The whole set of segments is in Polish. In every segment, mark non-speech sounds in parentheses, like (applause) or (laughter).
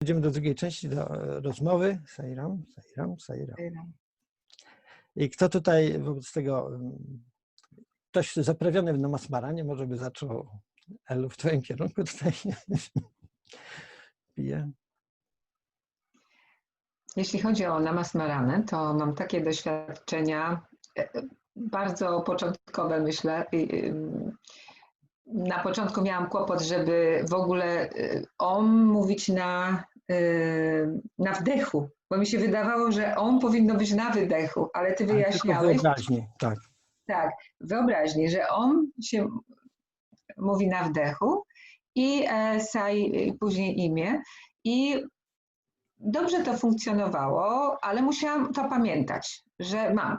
Przejdziemy do drugiej części do e, rozmowy. Sairam, Sairam, Sairam. I kto tutaj wobec tego, mm, ktoś zaprawiony w namasmaranie, może by zaczął Elu w twoim kierunku tutaj (laughs) pije. Jeśli chodzi o namasmaranę, to mam takie doświadczenia e, bardzo początkowe, myślę. Ym, Na początku miałam kłopot, żeby w ogóle om mówić na, na wdechu, bo mi się wydawało, że on powinno być na wydechu, ale ty wyjaśniałeś, wyobraźni, tak. tak, wyobraźni, że on się mówi na wdechu i e, saj y, później imię i dobrze to funkcjonowało, ale musiałam to pamiętać, że mam.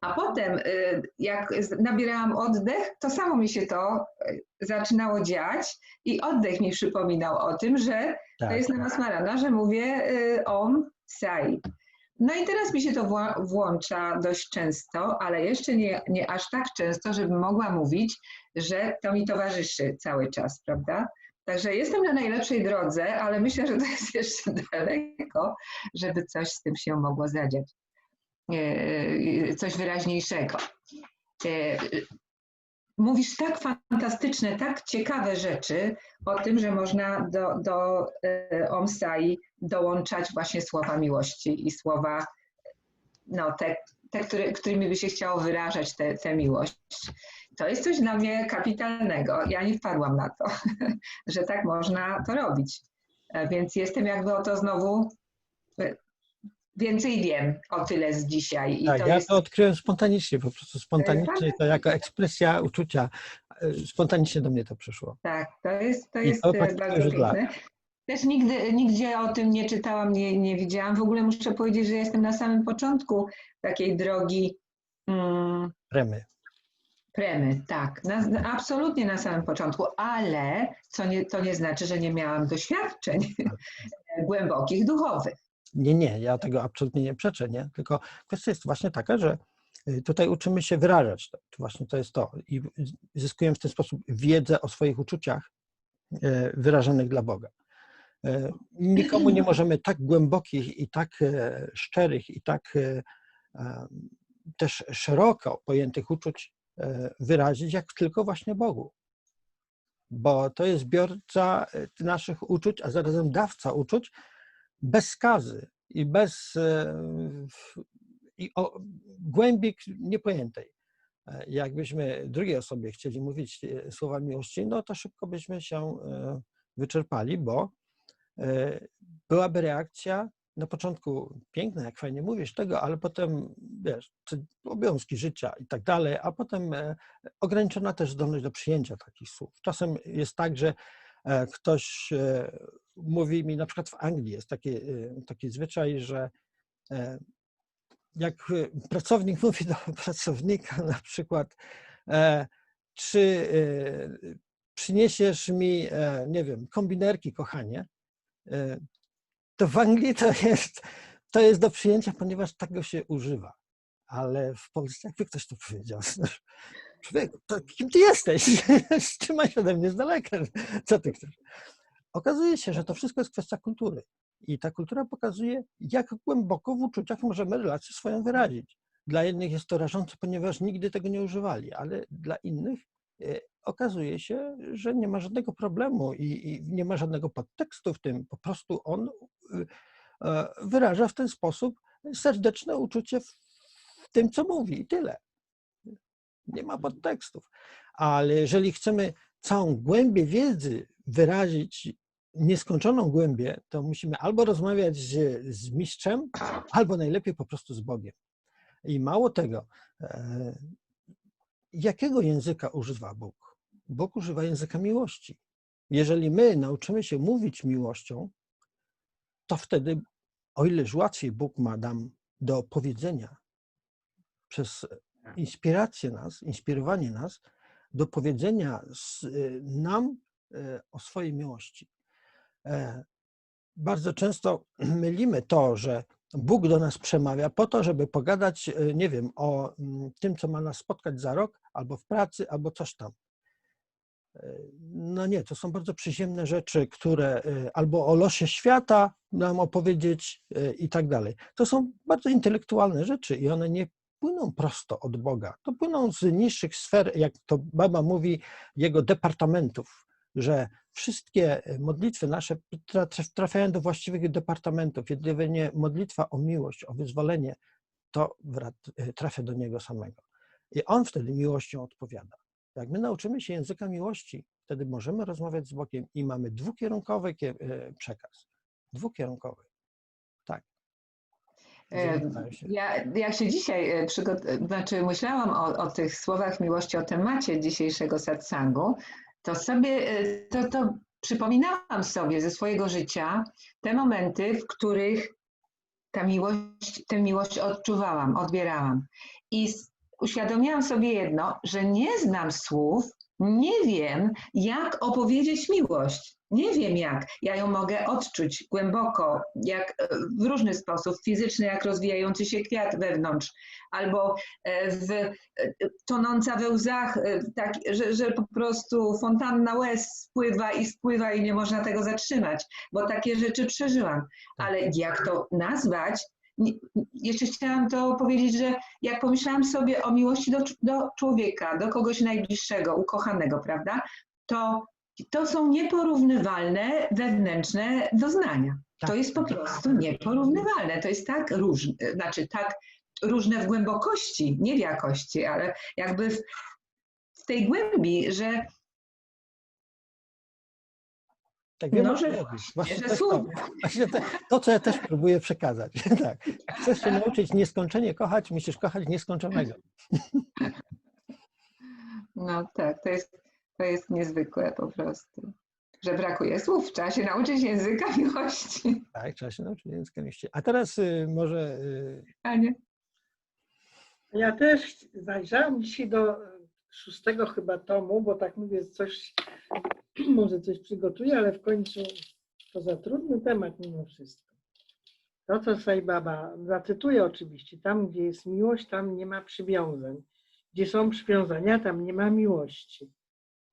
A potem, y, jak nabierałam oddech, to samo mi się to y, zaczynało dziać i oddech mi przypominał o tym, że to tak. jest namasmarana, że mówię y, om sai. No i teraz mi się to włącza dość często, ale jeszcze nie, nie aż tak często, żebym mogła mówić, że to mi towarzyszy cały czas, prawda? Także jestem na najlepszej drodze, ale myślę, że to jest (laughs) jeszcze daleko, żeby coś z tym się mogło zadziać. E, Coś wyraźniejszego. E, Mówisz tak fantastyczne, tak ciekawe rzeczy o tym, że można do, do e, Omsai dołączać właśnie słowa miłości i słowa, no, te, te które, którymi by się chciało wyrażać tę miłość. To jest coś dla mnie kapitalnego. Ja nie wpadłam na to, (laughs) że tak można to robić. E, Więc jestem jakby o to znowu e, więcej wiem o tyle z dzisiaj. I tak, to ja jest, to odkryłem spontanicznie, po prostu spontanicznie, to jako ekspresja uczucia, e, spontanicznie do mnie to przyszło. tak, to jest, to jest to e, praktycznie bardzo piękne. Też nigdy, nigdzie o tym nie czytałam, nie, nie widziałam. W ogóle muszę powiedzieć, że jestem na samym początku takiej drogi mm, Remy. premy, tak, na, absolutnie na samym początku, ale co nie, to nie znaczy, że nie miałam doświadczeń (laughs) głębokich, duchowych. Nie, nie, ja tego absolutnie nie przeczę, nie? Tylko kwestia jest właśnie taka, że y, tutaj uczymy się wyrażać. To, właśnie to jest to. I zyskujemy w ten sposób wiedzę o swoich uczuciach e, wyrażonych dla Boga. E, Nikomu nie możemy tak głębokich i tak e, szczerych i tak też szeroko pojętych uczuć wyrazić, jak tylko właśnie Bogu. Bo to jest zbiorca e, naszych uczuć, a zarazem dawca uczuć, bez skazy i bez e, i o głębi niepojętej. E, Jakbyśmy drugiej osobie chcieli mówić e, słowa miłości, no to szybko byśmy się wyczerpali, bo byłaby reakcja na początku piękna, jak fajnie mówisz tego, ale potem wiesz, obowiązki życia i tak dalej, a potem ograniczona też zdolność do przyjęcia takich słów. Czasem jest tak, że ktoś e, mówi mi, na przykład w Anglii jest taki, e, taki zwyczaj, że e, jak e, pracownik (laughs) mówi do pracownika na przykład, e, czy e, przyniesiesz mi, e, nie wiem, kombinerki, kochanie, e, to w Anglii to jest, to jest do przyjęcia, ponieważ tego się używa. Ale w Polsce, jakby ktoś to powiedział, (laughs) człowieku, to kim ty jesteś? (laughs) Trzymaj się ode mnie z daleka. Co ty chcesz? Okazuje się, że to wszystko jest kwestia kultury. I ta kultura pokazuje, jak głęboko w uczuciach możemy relację swoją wyrazić. Dla jednych jest to rażące, ponieważ nigdy tego nie używali, ale dla innych e, okazuje się, że nie ma żadnego problemu i, i nie ma żadnego podtekstu w tym. Po prostu on y, e, wyraża w ten sposób serdeczne uczucie w tym, co mówi i tyle. Nie ma podtekstów. Ale jeżeli chcemy całą głębię wiedzy wyrazić, nieskończoną głębię, to musimy albo rozmawiać z, z mistrzem, albo najlepiej po prostu z Bogiem. I mało tego, e, jakiego języka używa Bóg? Bóg używa języka miłości. Jeżeli my nauczymy się mówić miłością, to wtedy, o ileż łatwiej Bóg ma nam do powiedzenia przez inspirację nas, inspirowanie nas do powiedzenia y, nam y, o swojej miłości. E, Bardzo często (clears throat) mylimy to, że Bóg do nas przemawia po to, żeby pogadać, y, nie wiem, o mm, tym, co ma nas spotkać za rok, albo w pracy, albo coś tam. No nie, to są bardzo przyziemne rzeczy, które albo o losie świata nam opowiedzieć i tak dalej. To są bardzo intelektualne rzeczy i one nie płyną prosto od Boga. To płyną z niższych sfer, jak to Baba mówi, jego departamentów, że wszystkie modlitwy nasze trafiają do właściwych departamentów. Jedynie modlitwa o miłość, o wyzwolenie, to trafia do niego samego. I on wtedy miłością odpowiada. Jak my nauczymy się języka miłości, wtedy możemy rozmawiać z Bogiem i mamy dwukierunkowy e, przekaz. Dwukierunkowy. Tak. Ja, jak się dzisiaj e, przygot- znaczy myślałam o, o tych słowach miłości, o temacie dzisiejszego satsangu, to sobie e, to, to przypominałam sobie ze swojego życia te momenty, w których ta miłość, tę miłość odczuwałam, odbierałam. I uświadomiłam sobie jedno, że nie znam słów, nie wiem, jak opowiedzieć miłość. Nie wiem jak. Ja ją mogę odczuć głęboko, jak e, w różny sposób, fizyczny, jak rozwijający się kwiat wewnątrz, albo e, w, e, tonąca we łzach, tak, że, że po prostu fontanna łez spływa i spływa i nie można tego zatrzymać, bo takie rzeczy przeżyłam. Ale jak to nazwać, jeszcze chciałam to powiedzieć, że jak pomyślałam sobie o miłości do, do człowieka, do kogoś najbliższego, ukochanego, prawda, to to są nieporównywalne wewnętrzne doznania. To jest po prostu nieporównywalne. To jest tak różne, znaczy tak różne w głębokości, nie w jakości, ale jakby w, w tej głębi, że tak, wiem, no, że właśnie, to, (laughs) właśnie to, to, co ja też próbuję przekazać. (laughs) tak. Chcesz się nauczyć nieskończenie kochać, musisz kochać nieskończonego. (laughs) no tak, to jest, to jest niezwykłe po prostu. Że brakuje słów, trzeba się nauczyć języka miłości. Tak, trzeba się nauczyć języka miłości. A teraz y, może... Y... Anie. Ja też zajrzałam dzisiaj do szóstego chyba tomu, bo tak mówię, coś (clears throat) może coś przygotuję, ale w końcu to za trudny temat mimo wszystko. To, co Sai Baba, zacytuję oczywiście, tam gdzie jest miłość, tam nie ma przywiązań. Gdzie są przywiązania, tam nie ma miłości.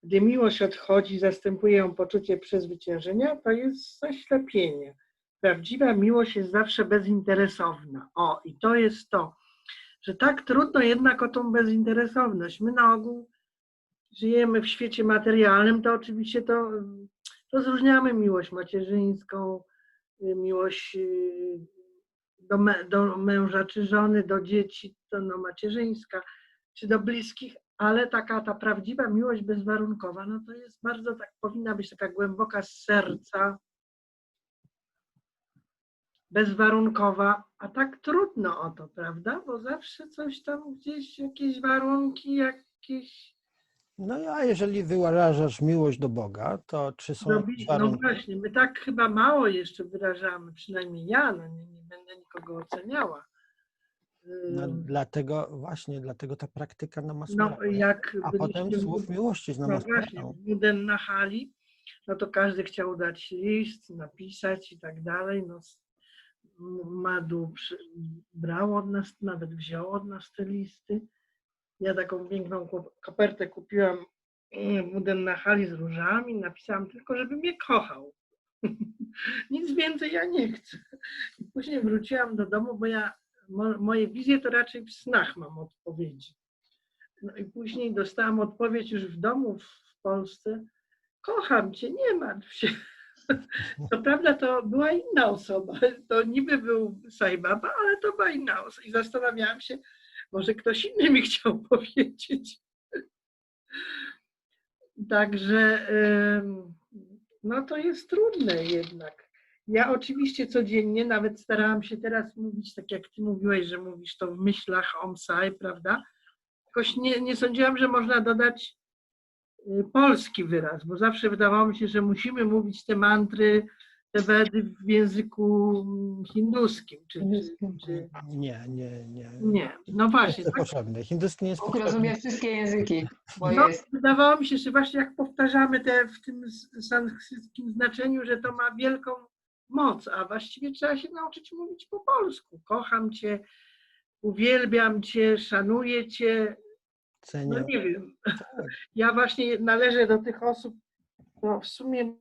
Gdy miłość odchodzi, zastępuje ją poczucie przezwyciężenia, to jest zaślepienie. Prawdziwa miłość jest zawsze bezinteresowna. O, i to jest to, że tak trudno jednak o tą bezinteresowność. My na ogół żyjemy w świecie materialnym, to oczywiście to rozróżniamy miłość macierzyńską, y, miłość y, do, do męża czy żony, do dzieci, to no macierzyńska, czy do bliskich, ale taka ta prawdziwa miłość bezwarunkowa, no to jest bardzo tak, powinna być taka głęboka z serca, bezwarunkowa, a tak trudno o to, prawda? Bo zawsze coś tam gdzieś, jakieś warunki, jakieś no a jeżeli wyrażasz miłość do Boga, to czy są no, no właśnie, my tak chyba mało jeszcze wyrażamy, przynajmniej ja, no nie, nie będę nikogo oceniała. No, dlatego właśnie, dlatego ta praktyka na No, jak a potem słów miłości z No właśnie, Buden na hali, no to każdy chciał dać list, napisać i tak dalej. No, Madu brał od nas, nawet wziął od nas te listy. Ja taką piękną kopertę kupiłam w na hali z różami, napisałam tylko, żeby mnie kochał. (laughs) Nic więcej ja nie chcę. I później wróciłam do domu, bo ja mo, moje wizje to raczej w snach mam odpowiedzi. No i później dostałam odpowiedź już w domu w Polsce. Kocham cię, nie martw się. (laughs) Co prawda to była inna osoba. To niby był Sajbaba, ale to była inna osoba. I zastanawiałam się, może ktoś inny mi chciał (laughs) powiedzieć. Także no to jest trudne jednak. Ja oczywiście codziennie, nawet starałam się teraz mówić, tak jak ty mówiłeś, że mówisz to w myślach Omsai, prawda? Jakoś nie, nie sądziłam, że można dodać y, polski wyraz, bo zawsze wydawało mi się, że musimy mówić te mantry te Wedy w języku hinduskim. Czy, czy, Nie, nie, nie. Nie, no właśnie. To jest tak? potrzebne. Hinduski nie jest potrzebny. rozumie wszystkie języki. Bo no, jest. Wydawało mi się, że właśnie jak powtarzamy te w tym sanskryckim znaczeniu, że to ma wielką moc, a właściwie trzeba się nauczyć mówić po polsku. Kocham cię, uwielbiam cię, szanuję cię. cenię. No nie wiem. Ja właśnie należę do tych osób, no w sumie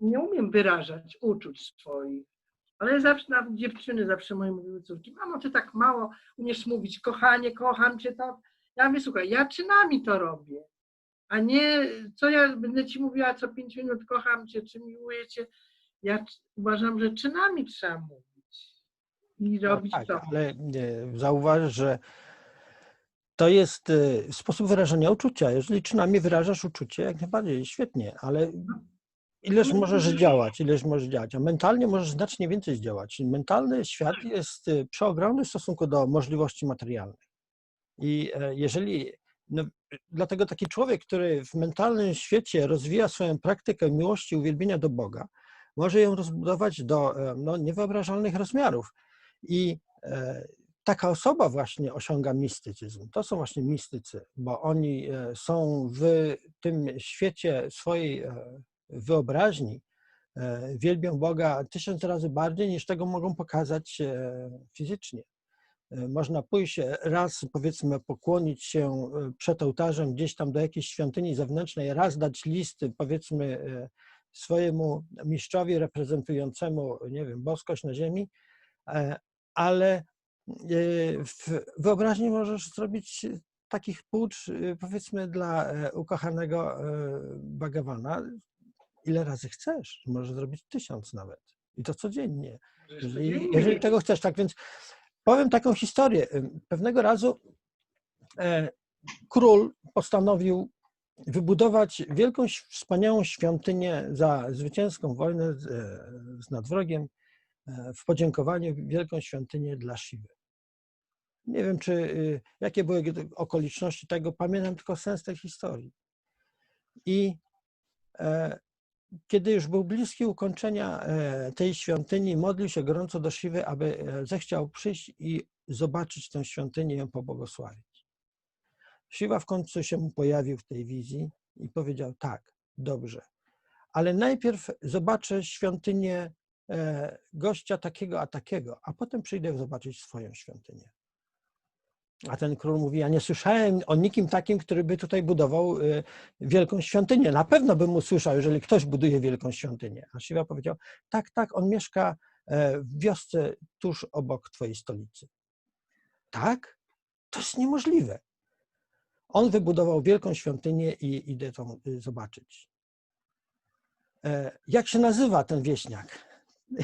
nie umiem wyrażać uczuć swoich. Ale zawsze, nawet dziewczyny zawsze moje mówiły córki, mamo, ty tak mało umiesz mówić, kochanie, kocham cię, to. Ja mówię, słuchaj, ja czynami to robię, a nie, co ja będę ci mówiła co pięć minut, kocham cię, czy miłuję cię. Ja uważam, że czynami trzeba mówić i No robić tak, to. ale e, zauważ, że to jest e, sposób wyrażania uczucia. Jeżeli czynami wyrażasz uczucie, jak najbardziej, świetnie, ale ileż możesz działać, ileż możesz działać, a mentalnie możesz znacznie więcej zdziałać. Mentalny świat jest e, przeogromny w stosunku do możliwości materialnych. I e, jeżeli, no, dlatego taki człowiek, który w mentalnym świecie rozwija swoją praktykę miłości, uwielbienia do Boga, może ją rozbudować do e, no, niewyobrażalnych rozmiarów. I e, taka osoba właśnie osiąga mistycyzm. To są właśnie mistycy, bo oni są w tym świecie swojej wyobraźni, e, wielbią Boga tysiąc razy bardziej niż tego mogą pokazać e, fizycznie. E, Można pójść raz, powiedzmy, pokłonić się przed ołtarzem gdzieś tam do jakiejś świątyni zewnętrznej, raz dać listy, powiedzmy, swojemu mistrzowi reprezentującemu, nie wiem, boskość na ziemi, ale w wyobraźni możesz zrobić takich płucz, powiedzmy, dla ukochanego Bhagawana, ile razy chcesz. Możesz zrobić tysiąc nawet. I to codziennie. Jeżeli, jeżeli tego chcesz, tak więc powiem taką historię. Pewnego razu e, król postanowił wybudować wielką, wspaniałą świątynię za zwycięską wojnę z, e, z nadwrogiem, e, w podziękowanie wielką świątynię dla Siwy. Nie wiem, czy y, jakie były okoliczności tego, pamiętam tylko sens tej historii. I e, kiedy już był bliski ukończenia e, tej świątyni, modlił się gorąco do Siwy, aby e, zechciał przyjść i zobaczyć tę świątynię i ją pobłogosławić. Siwa w końcu się mu pojawił w tej wizji i powiedział: Tak, dobrze, ale najpierw zobaczę świątynię e, gościa takiego a takiego, a potem przyjdę zobaczyć swoją świątynię. A ten król mówi: Ja nie słyszałem o nikim takim, który by tutaj budował e, wielką świątynię. Na pewno bym usłyszał, jeżeli ktoś buduje wielką świątynię. A Siwa powiedział: Tak, tak, on mieszka e, w wiosce tuż obok twojej stolicy. Tak? To jest niemożliwe. On wybudował wielką świątynię i idę tą y, zobaczyć. E, Jak się nazywa ten wieśniak?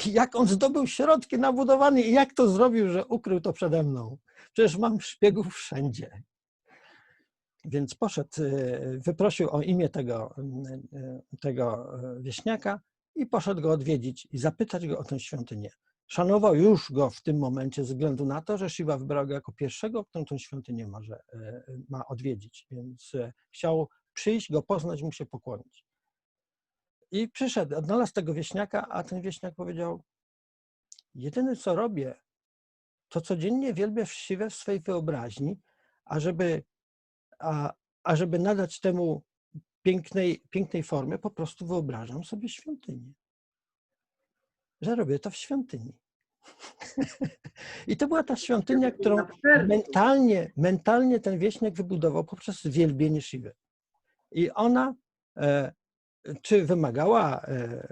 Jak on zdobył środki na budowanie i jak to zrobił, że ukrył to przede mną? Przecież mam szpiegów wszędzie. Więc poszedł, y, wyprosił o imię tego, y, y, tego wieśniaka i poszedł go odwiedzić i zapytać go o tę świątynię. Szanował już go w tym momencie ze względu na to, że Shiva wybrał go jako pierwszego, którą tę świątynię może, ma odwiedzić. Więc chciał przyjść, go poznać, mu się pokłonić. I przyszedł, odnalazł tego wieśniaka, a ten wieśniak powiedział: Jedyne co robię, to codziennie wielbię Siwę w swej wyobraźni, ażeby, a, ażeby nadać temu pięknej, pięknej formy, po prostu wyobrażam sobie świątynię że robię to w świątyni. (laughs) I to była ta świątynia, którą mentalnie, mentalnie ten wieśniak wybudował poprzez wielbienie Siwy. I ona e, czy wymagała e,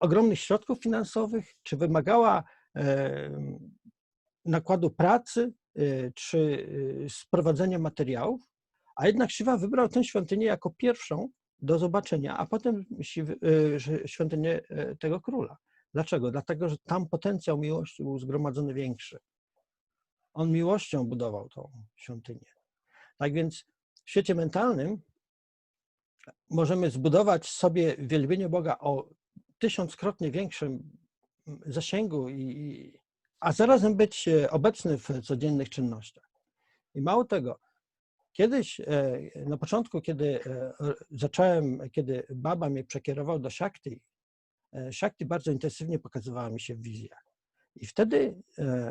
ogromnych środków finansowych, czy wymagała e, nakładu pracy, e, czy sprowadzenia materiałów, a jednak Siwa wybrał tę świątynię jako pierwszą do zobaczenia, a potem świątynię tego króla. Dlaczego? Dlatego, że tam potencjał miłości był zgromadzony większy. On miłością budował tą świątynię. Tak więc w świecie mentalnym możemy zbudować sobie wielbienie Boga o tysiąckrotnie większym zasięgu, i, a zarazem być obecny w codziennych czynnościach. I mało tego, kiedyś na początku, kiedy zacząłem, kiedy baba mnie przekierował do Shakti, Shakti bardzo intensywnie pokazywała mi się w wizjach. I wtedy,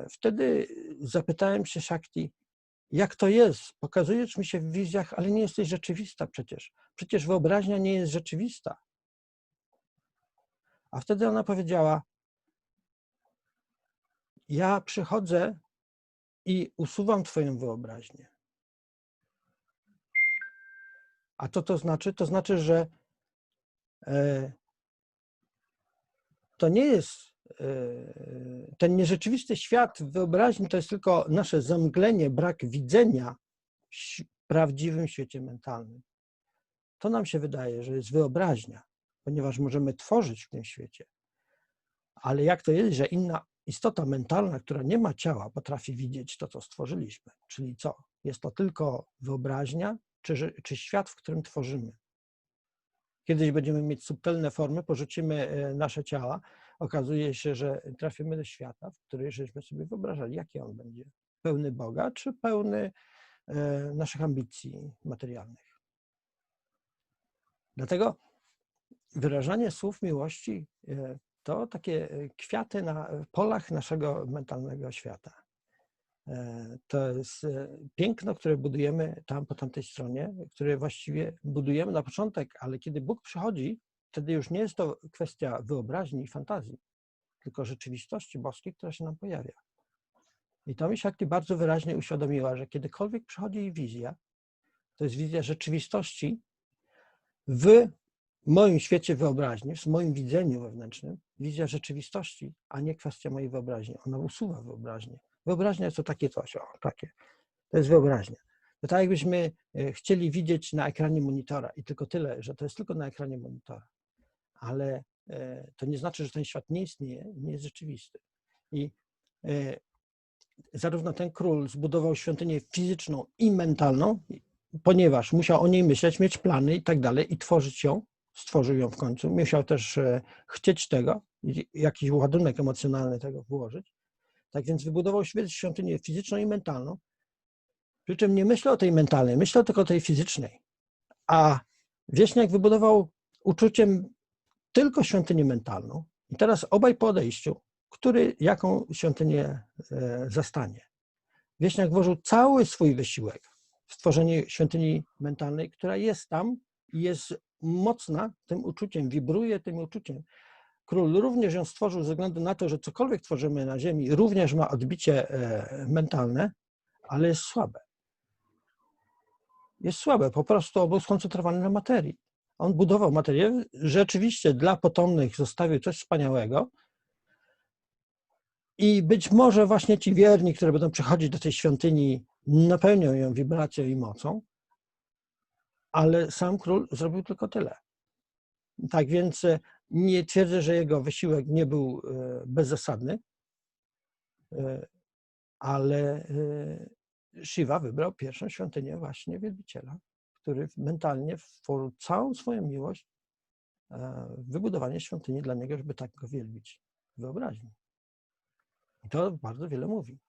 wtedy zapytałem się Shakti, jak to jest? Pokazujesz mi się w wizjach, ale nie jesteś rzeczywista przecież. Przecież wyobraźnia nie jest rzeczywista. A wtedy ona powiedziała: Ja przychodzę i usuwam Twoją wyobraźnię. A co to znaczy? To znaczy, że e, to nie jest ten nierzeczywisty świat wyobraźni, to jest tylko nasze zamglenie, brak widzenia w prawdziwym świecie mentalnym. To nam się wydaje, że jest wyobraźnia, ponieważ możemy tworzyć w tym świecie. Ale jak to jest, że inna istota mentalna, która nie ma ciała, potrafi widzieć to, co stworzyliśmy? Czyli co? Jest to tylko wyobraźnia, czy, czy świat, w którym tworzymy? Kiedyś będziemy mieć subtelne formy, porzucimy e, nasze ciała, okazuje się, że trafimy do świata, w którym żeśmy sobie wyobrażali, jaki on będzie. Pełny Boga, czy pełny e, naszych ambicji materialnych. Dlatego wyrażanie słów miłości e, to takie e, kwiaty na polach naszego mentalnego świata. To jest piękno, które budujemy tam po tamtej stronie, które właściwie budujemy na początek, ale kiedy Bóg przychodzi, wtedy już nie jest to kwestia wyobraźni i fantazji, tylko rzeczywistości boskiej, która się nam pojawia. I to mi Shakti bardzo wyraźnie uświadomiła, że kiedykolwiek przychodzi jej wizja, to jest wizja rzeczywistości w moim świecie wyobraźni, w moim widzeniu wewnętrznym, wizja rzeczywistości, a nie kwestia mojej wyobraźni. Ona usuwa wyobraźnię. Wyobraźnia to takie coś, o, takie. To jest wyobraźnia. To tak jakbyśmy e, chcieli widzieć na ekranie monitora i tylko tyle, że to jest tylko na ekranie monitora. Ale e, to nie znaczy, że ten świat nie istnieje, nie jest rzeczywisty. I e, zarówno ten król zbudował świątynię fizyczną i mentalną, ponieważ musiał o niej myśleć, mieć plany i tak dalej i tworzyć ją, stworzył ją w końcu. Musiał też e, chcieć tego, jakiś ładunek emocjonalny tego włożyć. Tak więc wybudował świątynię fizyczną i mentalną. Przy czym nie myślę o tej mentalnej, myślę tylko o tej fizycznej. A wieśniak wybudował uczuciem tylko świątynię mentalną. I teraz obaj po odejściu, który jaką świątynię e, zastanie. Wieśniak włożył cały swój wysiłek w stworzenie świątyni mentalnej, która jest tam i jest mocna tym uczuciem, wibruje tym uczuciem. Król również ją stworzył ze względu na to, że cokolwiek tworzymy na Ziemi, również ma odbicie e, mentalne, ale jest słabe. Jest słabe, po prostu był skoncentrowany na materii. On budował materię, rzeczywiście dla potomnych zostawił coś wspaniałego, i być może właśnie ci wierni, które będą przychodzić do tej świątyni, napełnią ją wibracją i mocą, ale sam król zrobił tylko tyle. Tak więc e, nie twierdzę, że jego wysiłek nie był e, bezzasadny, e, ale Shiva wybrał pierwszą świątynię właśnie wielbiciela, który mentalnie włożył całą swoją miłość e, w wybudowanie świątyni dla niego, żeby tak go wielbić w wyobraźni. I to bardzo wiele mówi.